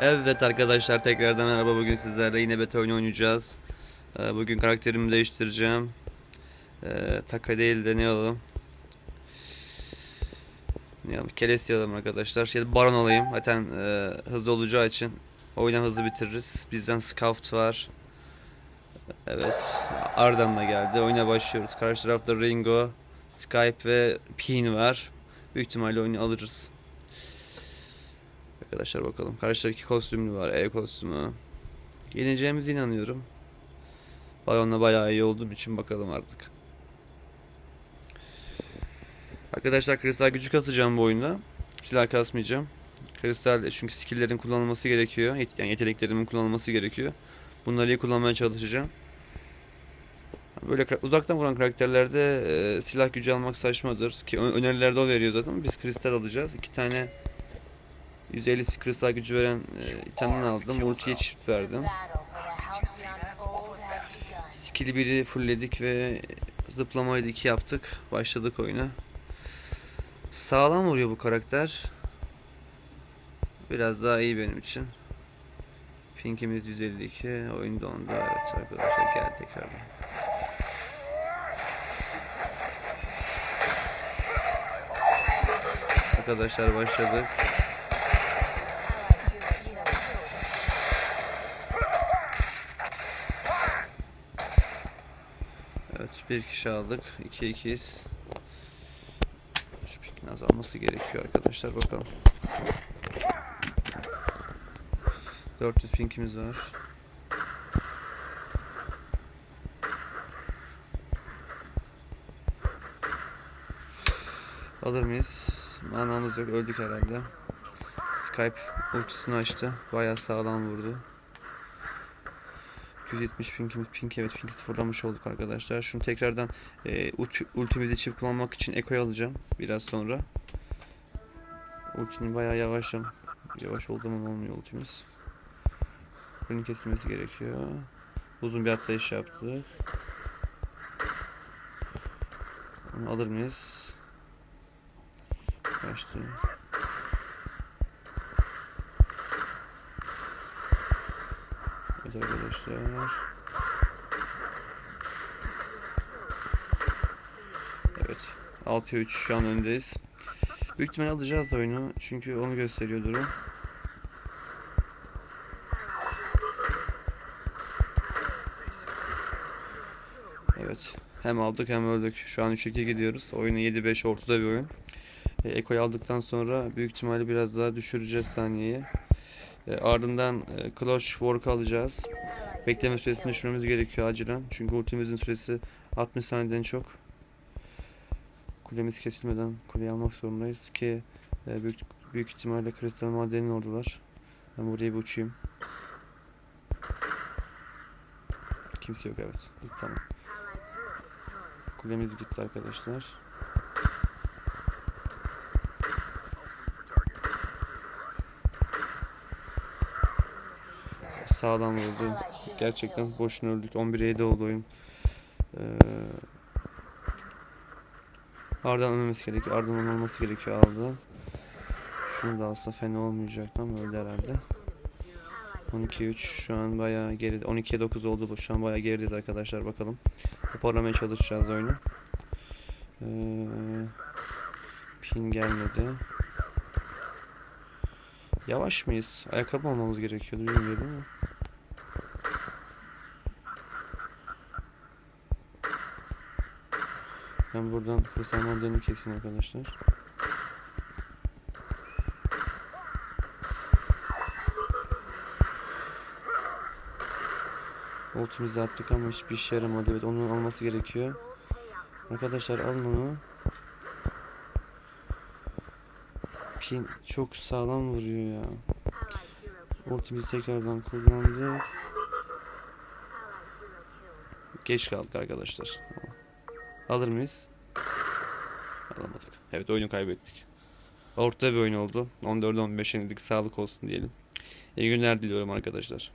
Evet arkadaşlar tekrardan merhaba bugün sizlerle yine beta oyunu oynayacağız. Ee, Bugün karakterimi değiştireceğim. Ee, Taka değil de ne alalım? Ne alalım? Kelesi alalım arkadaşlar. Ya da Baron olayım. Zaten e, hızlı olacağı için oyunu hızlı bitiririz. Bizden Scout var. Evet. Ardan da geldi. Oyuna başlıyoruz. Karşı tarafta Ringo, Skype ve Pin var. Büyük ihtimalle oyunu alırız. Arkadaşlar bakalım. Karşıdaki kostümlü var. E kostümü. Yeneceğimize inanıyorum. Balonla bayağı iyi olduğum için bakalım artık. Arkadaşlar kristal gücü kasacağım bu oyunda. Silah kasmayacağım. Kristal çünkü skill'lerin kullanılması gerekiyor. Yani yeteneklerimin kullanılması gerekiyor. Bunları iyi kullanmaya çalışacağım. Böyle uzaktan vuran karakterlerde e, silah gücü almak saçmadır. Ki önerilerde o veriyor zaten. Biz kristal alacağız. İki tane 150 kristal gücü veren e, itemden aldım. Ultiye çift verdim. Skill'i biri fullledik ve zıplamayı da iki yaptık. Başladık oyuna. Sağlam vuruyor bu karakter. Biraz daha iyi benim için. Pink'imiz 152. Oyunda onda. Evet arkadaşlar gel tekrardan. Arkadaşlar başladık. Bir kişi aldık. 2 ikiyiz. Şu pikin azalması gerekiyor arkadaşlar bakalım. 400 pinkimiz var. Alır mıyız? Manamız yok öldük herhalde. Skype ultisini açtı. Bayağı sağlam vurdu. 170 pinkimiz pink evet pinki sıfırlamış olduk arkadaşlar. Şunu tekrardan e, ulti, ultimizi çift kullanmak için eko'yu alacağım biraz sonra. Ultinin bayağı yavaş yavaş olduğu zaman olmuyor ultimiz. Bunun kesilmesi gerekiyor. Uzun bir atlayış yaptık. Onu alır mıyız? Kaçtı. Evet arkadaşlar. Evet. 6'ya 3 şu an öndeyiz. Büyük ihtimalle alacağız oyunu. Çünkü onu gösteriyor durum. Evet. Hem aldık hem öldük. Şu an 3-2 gidiyoruz. Oyunu 7-5 ortada bir oyun. E, Eko'yu aldıktan sonra büyük ihtimalle biraz daha düşüreceğiz saniyeyi. E, ardından e, Clutch Work alacağız. Bekleme süresini düşürmemiz gerekiyor acilen. Çünkü ultimizin süresi 60 saniyeden çok. Kulemiz kesilmeden kuleyi almak zorundayız ki e, büyük, büyük ihtimalle kristal madenin oradalar. Ben buraya bir uçayım. Kimse yok evet. Tamam. Kulemiz gitti arkadaşlar. Sağdan vurdu. Gerçekten boşuna öldük. 11'e 7 oldu oyun. Ee, Arda'nın ölmemesi gerekiyor. Arda'nın olması gerekiyor aldı. Şunu da alsa fena olmayacaktı ama öldü herhalde. 12-3 şu an bayağı geride. 12'ye 9 oldu. Şu an bayağı gerideyiz arkadaşlar bakalım. Toparlamaya çalışacağız oyunu. Ee, pin gelmedi. Yavaş mıyız? Ayakkabı almamız gerekiyordu bilmiyorum ama. Ben buradan madenini keseyim arkadaşlar. Ultimizi attık ama hiçbir işe yaramadı. Evet onun alması gerekiyor. Arkadaşlar alın onu. Pin çok sağlam vuruyor ya. Ultimizi tekrardan kullandık. Geç kaldık arkadaşlar. Alır mıyız? Alamadık. Evet oyunu kaybettik. Orta bir oyun oldu. 14-15 yenildik. Sağlık olsun diyelim. İyi günler diliyorum arkadaşlar.